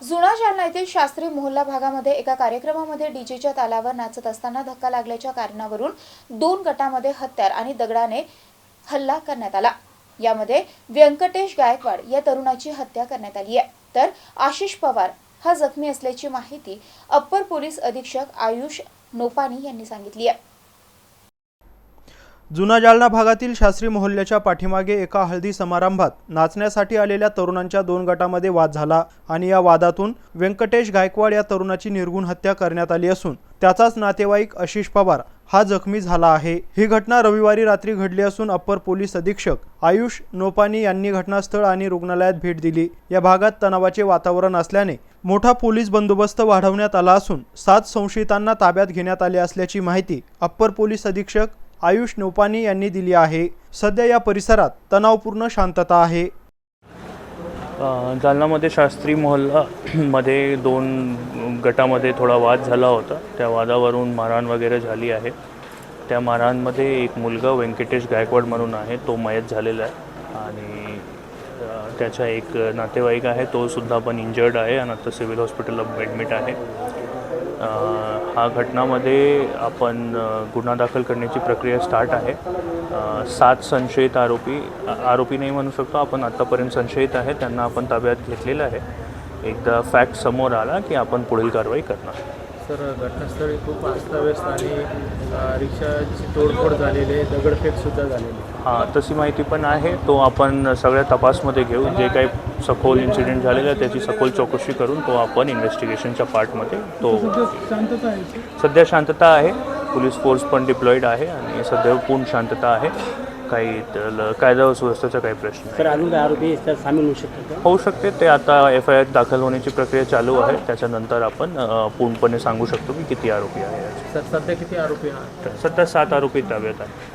जुना जालना येथील शास्त्री मोहल्ला भागामध्ये एका कार्यक्रमामध्ये डीजेच्या तालावर नाचत असताना धक्का लागल्याच्या कारणावरून दोन गटामध्ये हत्यार आणि दगडाने हल्ला करण्यात आला. यामध्ये व्यंकटेश गायकवाड या तरुणाची हत्या करण्यात आली आहे. तर आशिष पवार हा जखमी असल्याची माहिती अप्पर पोलीस अधीक्षक आयुष नोपानी यांनी सांगितली आहे. जुना जालना भागातील शास्त्री मोहल्ल्याच्या पाठीमागे एका हळदी समारंभात नाचण्यासाठी आलेल्या तरुणांच्या दोन गटामध्ये वाद झाला आणि या वादातून व्यंकटेश गायकवाड या तरुणाची निर्गुण हत्या करण्यात आली असून त्याचाच नातेवाईक आशिष पवार हा जखमी झाला आहे. ही घटना रविवारी रात्री घडली असून अप्पर पोलीस अधीक्षक आयुष नोपानी यांनी घटनास्थळ आणि रुग्णालयात भेट दिली. या भागात तणावाचे वातावरण असल्याने मोठा पोलीस बंदोबस्त वाढवण्यात आला असून सात संशयितांना ताब्यात घेण्यात आले असल्याची माहिती अप्पर पोलीस अधीक्षक आयुष नोपानी यांनी दिली आहे. सध्या या परिसरात तणावपूर्ण शांतता आहे. जालनामध्ये शास्त्री मोहल्लामध्ये दोन गटामध्ये थोडा वाद झाला होता. त्या वादावरून मारहाण वगैरे झाली आहे. त्या मारहाणमध्ये एक मुलगा व्यंकटेश गायकवाड म्हणून आहे. तो मयत झालेला आहे. आणि त्याचा एक नातेवाईक आहे. तो सुद्धा पण इंजर्ड आहे. आणि आता सिव्हिल हॉस्पिटलला ॲडमिट आहे. हा घटनामध्ये आपण गुन्हा दाखल करण्याची प्रक्रिया स्टार्ट आहे. सात संशयित आरोपी आरोपी नाही म्हणू शकतो आपण आत्तापर्यंत संशयित आहे. त्यांना आपण ताब्यात घेतलेलं आहे. एकदा फॅक्ट समोर आला की आपण पुढील कारवाई करणार. सर घटनास्थळी खूप अस्ताव्यस्त आणि रिक्षाची तोडफोड झालेली आहे दगडफेकसुद्धा झालेली आहे. हां तशी माहिती पण आहे. तो आपण सगळ्या तपासमध्ये घेऊ. जे काही सखोल इन्सिडेंट झालेलं आहे त्याची सखोल चौकशी करून तो आपण इन्व्हेस्टिगेशनच्या पार्टमध्ये तो सध्या शांतता आहे पोलीस फोर्स पण डिप्लॉईड आहे आणि सध्या पूर्ण शांतता आहे. काही त- कायदा व सुव्यवस्थेचा काही प्रश्न सर अजून काही आरोपी त्यात सामील होऊ शकतात का? होऊ शकते. ते आता एफ आय आर दाखल होण्याची प्रक्रिया चालू आहे. त्याच्यानंतर आपण अ, पूर्णपणे सांगू शकतो की किती आरोपी आहे याचे. सर सध्या किती आरोपी आहात? सध्या सात आरोपी ताब्यात आहे